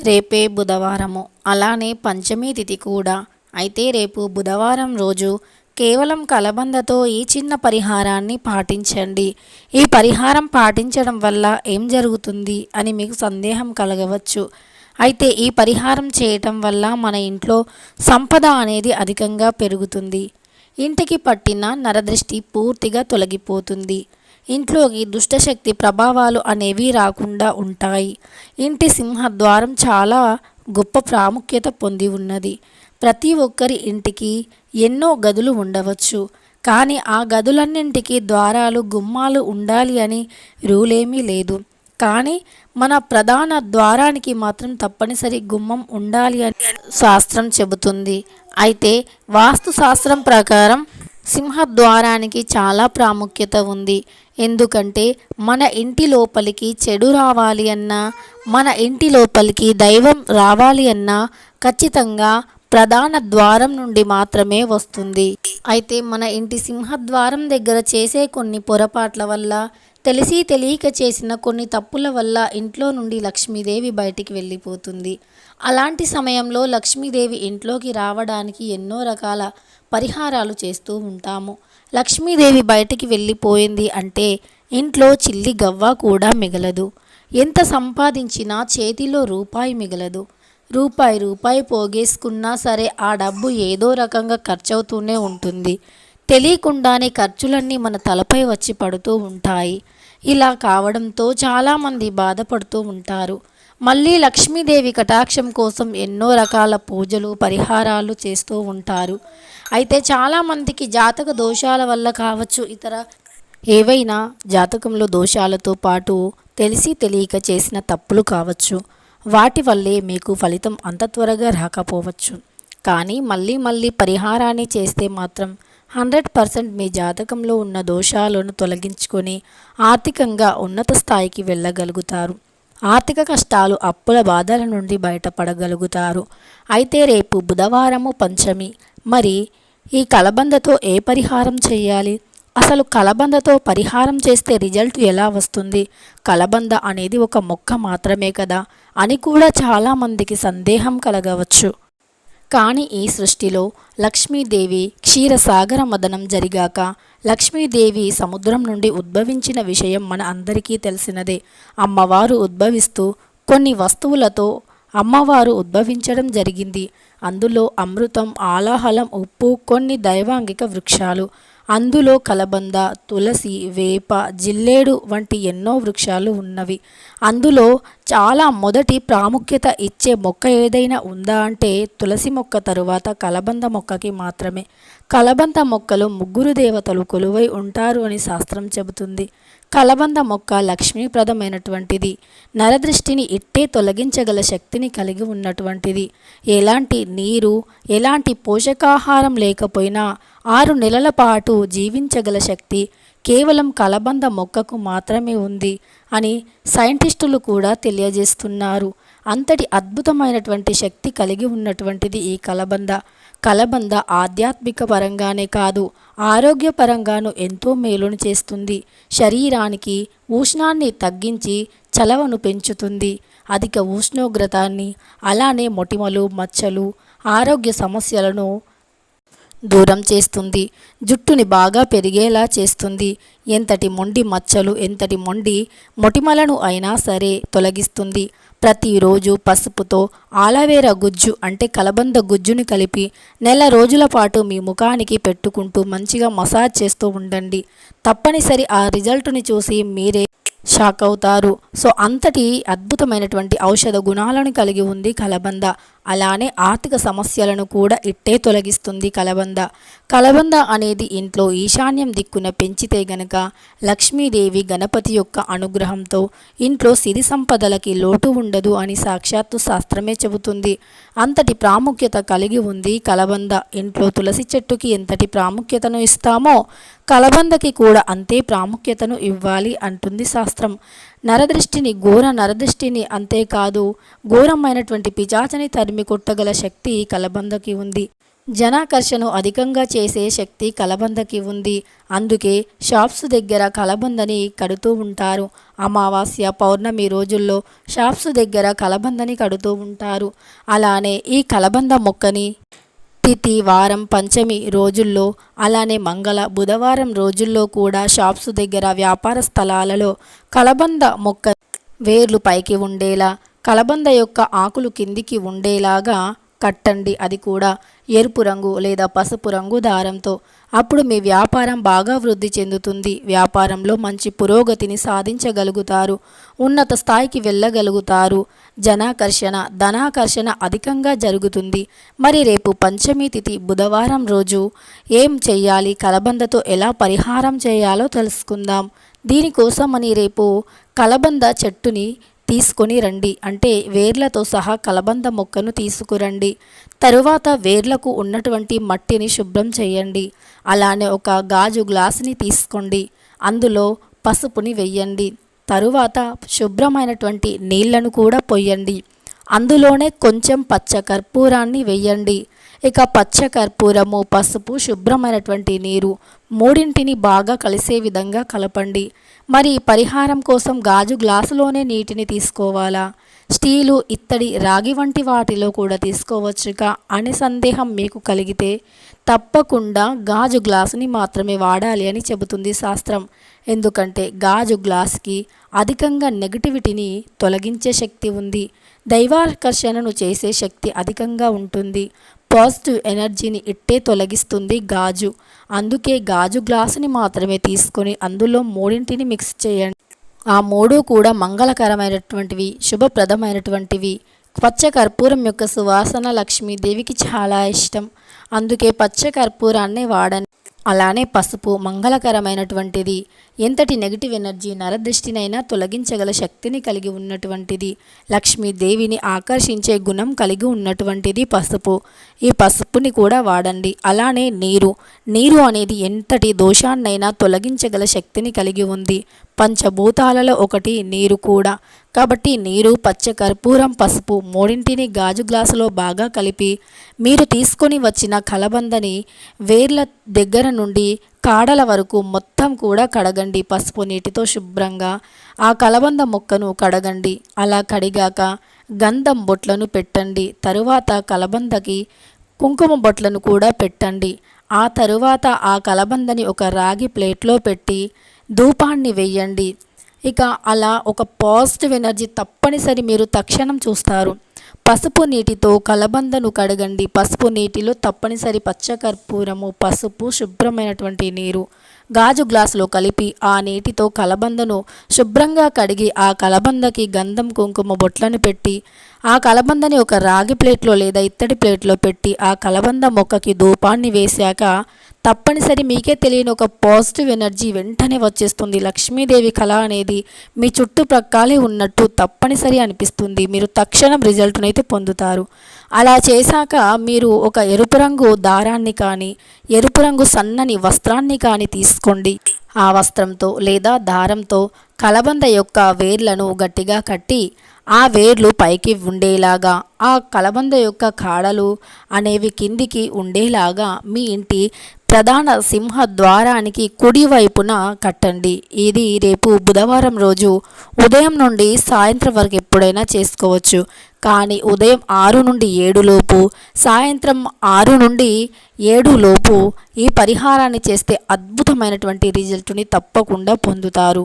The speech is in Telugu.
రేపే బుధవారము. అలానే పంచమి తిథి కూడా. అయితే రేపు బుధవారం రోజు కేవలం కలబందతో ఈ చిన్న పరిహారాన్ని పాటించండి. ఈ పరిహారం పాటించడం వల్ల ఏం జరుగుతుంది అని మీకు సందేహం కలగవచ్చు. అయితే ఈ పరిహారం చేయటం వల్ల మన ఇంట్లో సంపద అనేది అధికంగా పెరుగుతుంది. ఇంటికి పట్టిన నరదృష్టి పూర్తిగా తొలగిపోతుంది. ఇంట్లోకి దుష్టశక్తి ప్రభావాలు అనేవి రాకుండా ఉంటాయి. ఇంటి సింహద్వారం చాలా గొప్ప ప్రాముఖ్యత పొంది ఉన్నది. ప్రతి ఒక్కరి ఇంటికి ఎన్నో గదులు ఉండవచ్చు. కానీ ఆ గదులన్నింటికి ద్వారాలు గుమ్మాలు ఉండాలి అని రూలేమీ లేదు. కానీ మన ప్రధాన ద్వారానికి మాత్రం తప్పనిసరి గుమ్మం ఉండాలి అని శాస్త్రం చెబుతుంది. అయితే వాస్తు శాస్త్రం ప్రకారం సింహద్వారానికి చాలా ప్రాముఖ్యత ఉంది. ఎందుకంటే మన ఇంటి లోపలికి చెడు రావాలి అన్నా మన ఇంటి లోపలికి దైవం రావాలి అన్నా ఖచ్చితంగా ప్రధాన ద్వారం నుండి మాత్రమే వస్తుంది. అయితే మన ఇంటి సింహద్వారం దగ్గర చేసే కొన్ని పొరపాట్ల వల్ల తెలిసి తెలియక చేసిన కొన్ని తప్పుల వల్ల ఇంట్లో నుండి లక్ష్మీదేవి బయటికి వెళ్ళిపోతుంది. అలాంటి సమయంలో లక్ష్మీదేవి ఇంట్లోకి రావడానికి ఎన్నో రకాల పరిహారాలు చేస్తూ ఉంటాము. లక్ష్మీదేవి బయటికి వెళ్ళిపోయింది అంటే ఇంట్లో చిల్లి గవ్వ కూడా మిగలదు. ఎంత సంపాదించినా చేతిలో రూపాయి మిగలదు. రూపాయి రూపాయి పోగేసుకున్నా సరే ఆ డబ్బు ఏదో రకంగా ఖర్చవుతూనే ఉంటుంది. తెలియకుండానే ఖర్చులన్నీ మన తలపై వచ్చి పడుతూ ఉంటాయి. ఇలా కావడంతో చాలామంది బాధపడుతూ ఉంటారు. మళ్ళీ లక్ష్మీదేవి కటాక్షం కోసం ఎన్నో రకాల పూజలు పరిహారాలు చేస్తూ ఉంటారు. అయితే చాలామందికి జాతక దోషాల వల్ల కావచ్చు ఇతర ఏవైనా జాతకంలో దోషాలతో పాటు తెలిసి తెలియక చేసిన తప్పులు కావచ్చు. వాటి వల్లే మీకు ఫలితం అంత త్వరగా రాకపోవచ్చు. కానీ మళ్ళీ మళ్ళీ పరిహారాన్ని చేస్తే మాత్రం హండ్రెడ్ పర్సెంట్ మీ జాతకంలో ఉన్న దోషాలను తొలగించుకొని ఆర్థికంగా ఉన్నత స్థాయికి వెళ్ళగలుగుతారు. ఆర్థిక కష్టాలు అప్పుల బాధల నుండి బయటపడగలుగుతారు. అయితే రేపు బుధవారము పంచమి. మరి ఈ కలబందతో ఏ పరిహారం చేయాలి? అసలు కలబందతో పరిహారం చేస్తే రిజల్ట్ ఎలా వస్తుంది? కలబంద అనేది ఒక మొక్క మాత్రమే కదా అని కూడా చాలామందికి సందేహం కలగవచ్చు. కానీ ఈ సృష్టిలో లక్ష్మీదేవి క్షీరసాగర మదనం జరిగాక లక్ష్మీదేవి సముద్రం నుండి ఉద్భవించిన విషయం మన అందరికీ తెలిసినదే. అమ్మవారు ఉద్భవిస్తూ కొన్ని వస్తువులతో అమ్మవారు ఉద్భవించడం జరిగింది. అందులో అమృతం ఆలాహలం ఉప్పు కొన్ని దైవాంగిక వృక్షాలు అందులో కలబంద తులసి వేప జిల్లేడు వంటి ఎన్నో వృక్షాలు ఉన్నవి. అందులో చాలా మొదటి ప్రాముఖ్యత ఇచ్చే మొక్క ఏదైనా ఉందా అంటే తులసి మొక్క తరువాత కలబంద మొక్కకి మాత్రమే. కలబంద మొక్కలు ముగ్గురు దేవతలు కొలువై ఉంటారు అని శాస్త్రం చెబుతుంది. కలబంద మొక్క లక్ష్మీప్రదమైనటువంటిది. నరదృష్టిని ఇట్టే తొలగించగల శక్తిని కలిగి ఉన్నటువంటిది. ఎలాంటి నీరు ఎలాంటి పోషకాహారం లేకపోయినా ఆరు నెలల పాటు జీవించగల శక్తి కేవలం కలబంద మొక్కకు మాత్రమే ఉంది అని సైంటిస్టులు కూడా తెలియజేస్తున్నారు. అంతటి అద్భుతమైనటువంటి శక్తి కలిగి ఉన్నటువంటిది ఈ కలబంద. కలబంద ఆధ్యాత్మిక పరంగానే కాదు ఆరోగ్యపరంగాను ఎంతో మేలును చేస్తుంది. శరీరానికి ఉష్ణాన్ని తగ్గించి చలవను పెంచుతుంది. అధిక ఉష్ణోగ్రతాన్ని అలానే మొటిమలు మచ్చలు ఆరోగ్య సమస్యలను దూరం చేస్తుంది. జుట్టుని బాగా పెరిగేలా చేస్తుంది. ఎంతటి మొండి మచ్చలు ఎంతటి మొండి మొటిమలను అయినా సరే తొలగిస్తుంది. ప్రతిరోజు పసుపుతో ఆలవేర గుజ్జు అంటే కలబంద గుజ్జుని కలిపి నెల రోజుల పాటు మీ ముఖానికి పెట్టుకుంటూ మంచిగా మసాజ్ చేస్తూ ఉండండి. తప్పనిసరి ఆ రిజల్ట్ని చూసి మీరే షాక్ అవుతారు. సో అంతటి అద్భుతమైనటువంటి ఔషధ గుణాలను కలిగి ఉంది కలబంద. అలానే ఆర్థిక సమస్యలను కూడా ఇట్టే తొలగిస్తుంది కలబంద. కలబంద అనేది ఇంట్లో ఈశాన్యం దిక్కున పెంచితే గనక లక్ష్మీదేవి గణపతి యొక్క అనుగ్రహంతో ఇంట్లో సిరి సంపదలకి లోటు ఉండదు అని సాక్షాత్తు శాస్త్రమే చెబుతుంది. అంతటి ప్రాముఖ్యత కలిగి ఉంది కలబంద. ఇంట్లో తులసి చెట్టుకి ఎంతటి ప్రాముఖ్యతను ఇస్తామో కలబందకి కూడా అంతే ప్రాముఖ్యతను ఇవ్వాలి అంటుంది శాస్త్రం. నరదృష్టిని ఘోర నరదృష్టిని అంతేకాదు ఘోరమైనటువంటి పిచాచని తరిమి కొట్టగల శక్తి కలబందకి ఉంది. జనాకర్షను అధికంగా చేసే శక్తి కలబందకి ఉంది. అందుకే షాప్స్ దగ్గర కలబందని కడుతూ ఉంటారు. అమావాస్య పౌర్ణమి రోజుల్లో షాప్స్ దగ్గర కలబందని కడుతూ ఉంటారు. అలానే ఈ కలబంద మొక్కని తిథి వారం పంచమి రోజుల్లో అలానే మంగళ బుధవారం రోజుల్లో కూడా షాప్స్ దగ్గర వ్యాపార స్థలాలలో కలబంద మొక్క వేర్లు పైకి ఉండేలా కలబంద యొక్క ఆకులు కిందికి ఉండేలాగా కట్టండి. అది కూడా ఎరుపు రంగు లేదా పసుపు రంగు దారంతో. అప్పుడు మీ వ్యాపారం బాగా వృద్ధి చెందుతుంది. వ్యాపారంలో మంచి పురోగతిని సాధించగలుగుతారు. ఉన్నత స్థాయికి వెళ్ళగలుగుతారు. జనాకర్షణ ధనాకర్షణ అధికంగా జరుగుతుంది. మరి రేపు పంచమి తిథి బుధవారం రోజు ఏం చెయ్యాలి? కలబందతో ఎలా పరిహారం చేయాలో తెలుసుకుందాం. దీనికోసమని రేపు కలబంద చెట్టుని తీసుకొని రండి. అంటే వేర్లతో సహా కలబంద మొక్కను తీసుకురండి. తరువాత వేర్లకు ఉన్నటువంటి మట్టిని శుభ్రం చేయండి. అలానే ఒక గాజు గ్లాసుని తీసుకోండి. అందులో పసుపుని వెయ్యండి తరువాత శుభ్రమైనటువంటి నీళ్ళను కూడా పొయ్యండి అందులోనే కొంచెం పచ్చ కర్పూరాన్ని వెయ్యండి ఇక పచ్చ కర్పూరము పసుపు శుభ్రమైనటువంటి నీరు మూడింటిని బాగా కలిసే విధంగా కలపండి. మరి పరిహారం కోసం గాజు గ్లాసులోనే నీటిని తీసుకోవాలా? స్టీలు ఇత్తడి రాగి వంటి వాటిలో కూడా తీసుకోవచ్చుగా అనే సందేహం మీకు కలిగితే తప్పకుండా గాజు గ్లాసుని మాత్రమే వాడాలి అని చెబుతుంది శాస్త్రం. ఎందుకంటే గాజు గ్లాస్కి అధికంగా నెగటివిటీని తొలగించే శక్తి ఉంది. దైవాకర్షణను చేసే శక్తి అధికంగా ఉంటుంది. పాజిటివ్ ఎనర్జీని ఇట్టే తొలగిస్తుంది గాజు. అందుకే గాజు గ్లాసుని మాత్రమే తీసుకొని అందులో మూడింటిని మిక్స్ చేయండి. ఆ మూడు కూడా మంగళకరమైనటువంటివి శుభప్రదమైనటువంటివి. పచ్చ కర్పూరం యొక్క సువాసన లక్ష్మీదేవికి చాలా ఇష్టం. అందుకే పచ్చ కర్పూరాన్ని వాడండి. అలానే పసుపు మంగళకరమైనటువంటిది ఎంతటి నెగిటివ్ ఎనర్జీ నరదృష్టినైనా తొలగించగల శక్తిని కలిగి ఉన్నటువంటిది లక్ష్మీదేవిని ఆకర్షించే గుణం కలిగి ఉన్నటువంటిది పసుపు. ఈ పసుపుని కూడా వాడండి. అలానే నీరు. నీరు అనేది ఎంతటి దోషాన్నైనా తొలగించగల శక్తిని కలిగి ఉంది. పంచభూతాలలో ఒకటి నీరు కూడా. కాబట్టి నీరు పచ్చ కర్పూరం పసుపు మూడింటిని గాజు గ్లాసులో బాగా కలిపి మీరు తీసుకొని వచ్చిన కలబందని వేర్ల దగ్గర నుండి కాడల వరకు మొత్తం కూడా కడగండి పసుపు నీటితో శుభ్రంగా. ఆ కలబంద మొక్కను కడగండి. అలా కడిగాక గంధం బొట్లను పెట్టండి. తరువాత కలబందకి కుంకుమ బొట్లను కూడా పెట్టండి. ఆ తరువాత ఆ కలబందని ఒక రాగి ప్లేట్లో పెట్టి ధూపాన్ని వెయ్యండి ఇక అలా ఒక పాజిటివ్ ఎనర్జీ తప్పనిసరి మీరు తక్షణం చూస్తారు. పసుపు నీటితో కలబందను కడగండి. పసుపు నీటిలో తప్పనిసరి పచ్చకర్పూరము పసుపు శుభ్రమైనటువంటి నీరు గాజు గ్లాసులో కలిపి ఆ నీటితో కలబందను శుభ్రంగా కడిగి ఆ కలబందకి గంధం కుంకుమ బొట్లను పెట్టి ఆ కలబందని ఒక రాగి ప్లేట్లో లేదా ఇత్తడి ప్లేట్లో పెట్టి ఆ కలబంద మొక్కకి ధూపాన్ని వేశాక తప్పనిసరి మీకే తెలియని ఒక పాజిటివ్ ఎనర్జీ వెంటనే వచ్చేస్తుంది. లక్ష్మీదేవి కళ అనేది మీ చుట్టుప్రక్కలే ఉన్నట్టు తప్పనిసరి అనిపిస్తుంది. మీరు తక్షణం రిజల్ట్నైతే అయితే పొందుతారు. అలా చేశాక మీరు ఒక ఎరుపు రంగు దారాన్ని కానీ ఎరుపు రంగు సన్నని వస్త్రాన్ని కానీ తీసుకోండి. ఆ వస్త్రంతో లేదా దారంతో కలబంద యొక్క వేర్లను గట్టిగా కట్టి ఆ వేర్లు పైకి ఉండేలాగా ఆ కలబంద యొక్క కాడలు అనేవి కిందికి ఉండేలాగా మీ ఇంటి ప్రధాన సింహ ద్వారానికి కుడివైపున కట్టండి. ఇది రేపు బుధవారం రోజు ఉదయం నుండి సాయంత్రం వరకు ఎప్పుడైనా చేసుకోవచ్చు. కానీ ఉదయం ఆరు నుండి ఏడులోపు సాయంత్రం ఆరు నుండి ఏడులోపు ఈ పరిహారాన్ని చేస్తే అద్భుతమైనటువంటి రిజల్ట్ని తప్పకుండా పొందుతారు.